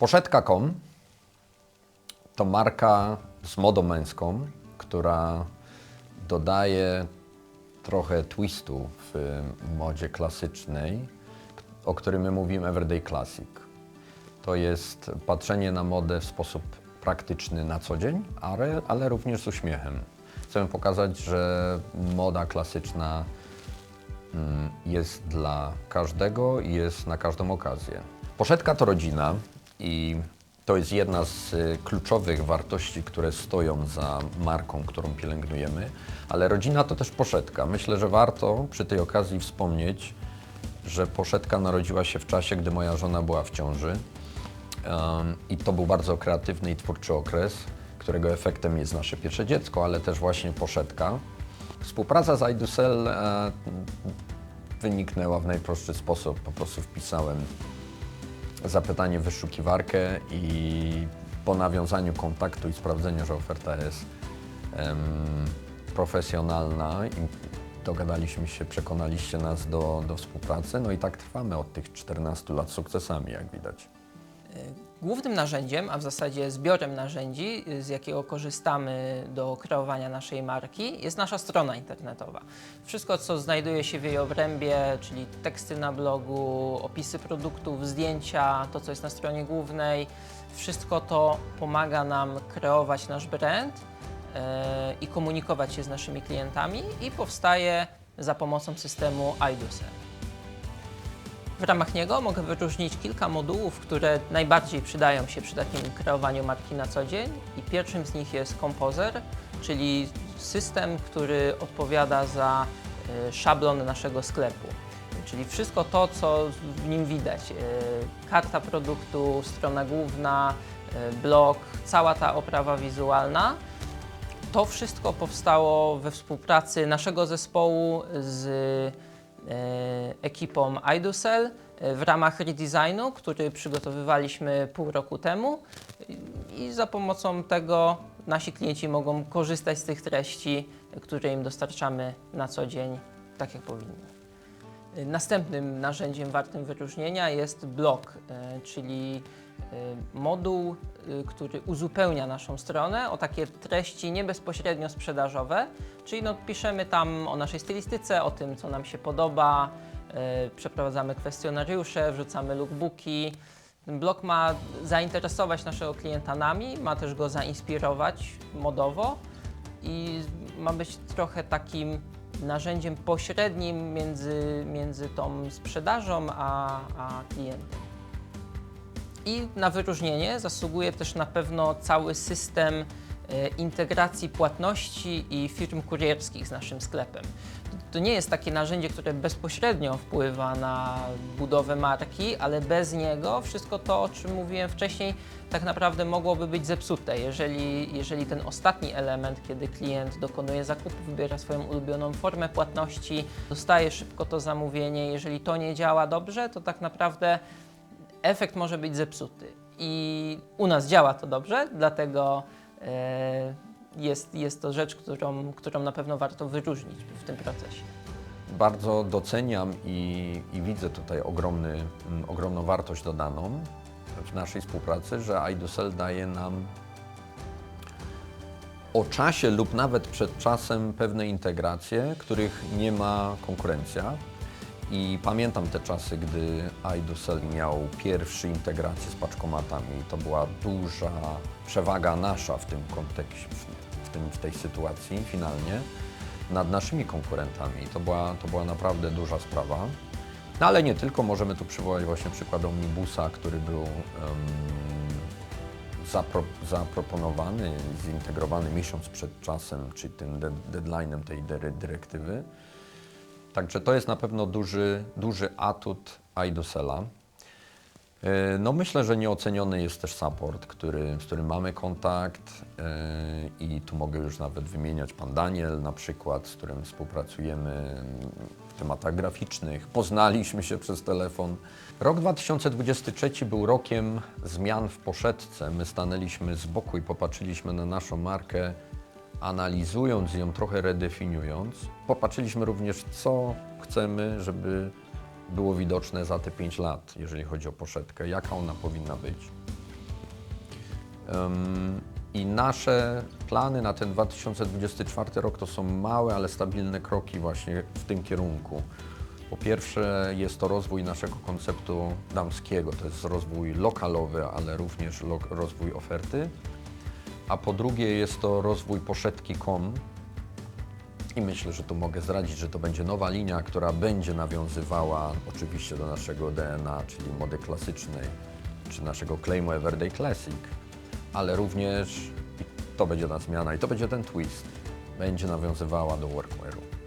Poszetka.com to marka z modą męską, która dodaje trochę twistu w modzie klasycznej, o którym my mówimy Everyday Classic. To jest patrzenie na modę w sposób praktyczny na co dzień, ale, ale również z uśmiechem. Chcemy pokazać, że moda klasyczna mm, jest dla każdego i jest na każdą okazję. Poszetka to rodzina i to jest jedna z y, kluczowych wartości, które stoją za marką, którą pielęgnujemy, ale rodzina to też poszetka. Myślę, że warto przy tej okazji wspomnieć, że poszetka narodziła się w czasie, gdy moja żona była w ciąży. I to był bardzo kreatywny i twórczy okres, którego efektem jest nasze pierwsze dziecko, ale też właśnie poszetka. Współpraca z Idusel e, wyniknęła w najprostszy sposób. Po prostu wpisałem zapytanie w wyszukiwarkę i po nawiązaniu kontaktu i sprawdzeniu, że oferta jest profesjonalna i dogadaliśmy się, przekonaliście nas do, do współpracy, no i tak trwamy od tych 14 lat sukcesami, jak widać. Głównym narzędziem, a w zasadzie zbiorem narzędzi, z jakiego korzystamy do kreowania naszej marki, jest nasza strona internetowa. Wszystko, co znajduje się w jej obrębie, czyli teksty na blogu, opisy produktów, zdjęcia, to, co jest na stronie głównej, wszystko to pomaga nam kreować nasz brand e, i komunikować się z naszymi klientami i powstaje za pomocą systemu iDoSell. W ramach niego mogę wyróżnić kilka modułów, które najbardziej przydają się przy takim kreowaniu marki na co dzień. I pierwszym z nich jest Composer, czyli system, który odpowiada za y, szablon naszego sklepu. Czyli wszystko to, co w nim widać. y, Karta produktu, strona główna, y, blog, cała ta oprawa wizualna. To wszystko powstało we współpracy naszego zespołu z e, ekipą iDoSell e, w ramach redesignu, który przygotowywaliśmy pół roku temu i za pomocą tego nasi klienci mogą korzystać z tych treści, które im dostarczamy na co dzień, tak jak powinni. E, Następnym narzędziem wartym wyróżnienia jest blog, e, czyli e, moduł, który uzupełnia naszą stronę o takie treści nie bezpośrednio sprzedażowe, czyli no, piszemy tam o naszej stylistyce, o tym, co nam się podoba, przeprowadzamy kwestionariusze, wrzucamy lookbooki. Ten blog ma zainteresować naszego klienta nami, ma też go zainspirować modowo i ma być trochę takim narzędziem pośrednim między, między tą sprzedażą a, a klientem. I na wyróżnienie zasługuje też na pewno cały system e, integracji płatności i firm kurierskich z naszym sklepem. To nie jest takie narzędzie, które bezpośrednio wpływa na budowę marki, ale bez niego wszystko to, o czym mówiłem wcześniej, tak naprawdę mogłoby być zepsute. Jeżeli, jeżeli ten ostatni element, kiedy klient dokonuje zakupu, wybiera swoją ulubioną formę płatności, dostaje szybko to zamówienie, jeżeli to nie działa dobrze, to tak naprawdę efekt może być zepsuty. I u nas działa to dobrze, dlatego e, jest, jest to rzecz, którą, którą na pewno warto wyróżnić w tym procesie. Bardzo doceniam i, i widzę tutaj ogromny, mm, ogromną wartość dodaną w naszej współpracy, że iDoSell daje nam o czasie lub nawet przed czasem pewne integracje, których nie ma konkurencja. I pamiętam te czasy, gdy iDoSell miał pierwsze integracje z paczkomatami. To była duża przewaga nasza w tym kontekście, tym, w tej sytuacji finalnie nad naszymi konkurentami. To była, to była naprawdę duża sprawa. No ale nie tylko, możemy tu przywołać właśnie przykład Omnibusa, który był em, zapro, zaproponowany, zintegrowany miesiąc przed czasem, czyli tym de, deadline'em tej dyre- dyrektywy. Także to jest na pewno duży, duży atut iDoSella. E, No myślę, że nieoceniony jest też support, który, z którym mamy kontakt e, i tu mogę już nawet wymieniać pan Daniel na przykład, z którym współpracujemy w tematach graficznych. Poznaliśmy się przez telefon. Rok 2023 był rokiem zmian w poszetce. My stanęliśmy z boku i popatrzyliśmy na naszą markę, analizując ją, trochę redefiniując. Popatrzyliśmy również, co chcemy, żeby było widoczne za te 5 lat, jeżeli chodzi o poszetkę, jaka ona powinna być. Ym, I nasze plany na ten 2024 rok to są małe, ale stabilne kroki właśnie w tym kierunku. Po pierwsze jest to rozwój naszego konceptu damskiego, to jest rozwój lokalowy, ale również lo- rozwój oferty. A po drugie jest to rozwój poszetki.com, i myślę, że tu mogę zdradzić, że to będzie nowa linia, która będzie nawiązywała oczywiście do naszego DNA, czyli mody klasycznej, czy naszego claimu Everyday Classic, ale również to będzie ta zmiana i to będzie ten twist, będzie nawiązywała do workwearu.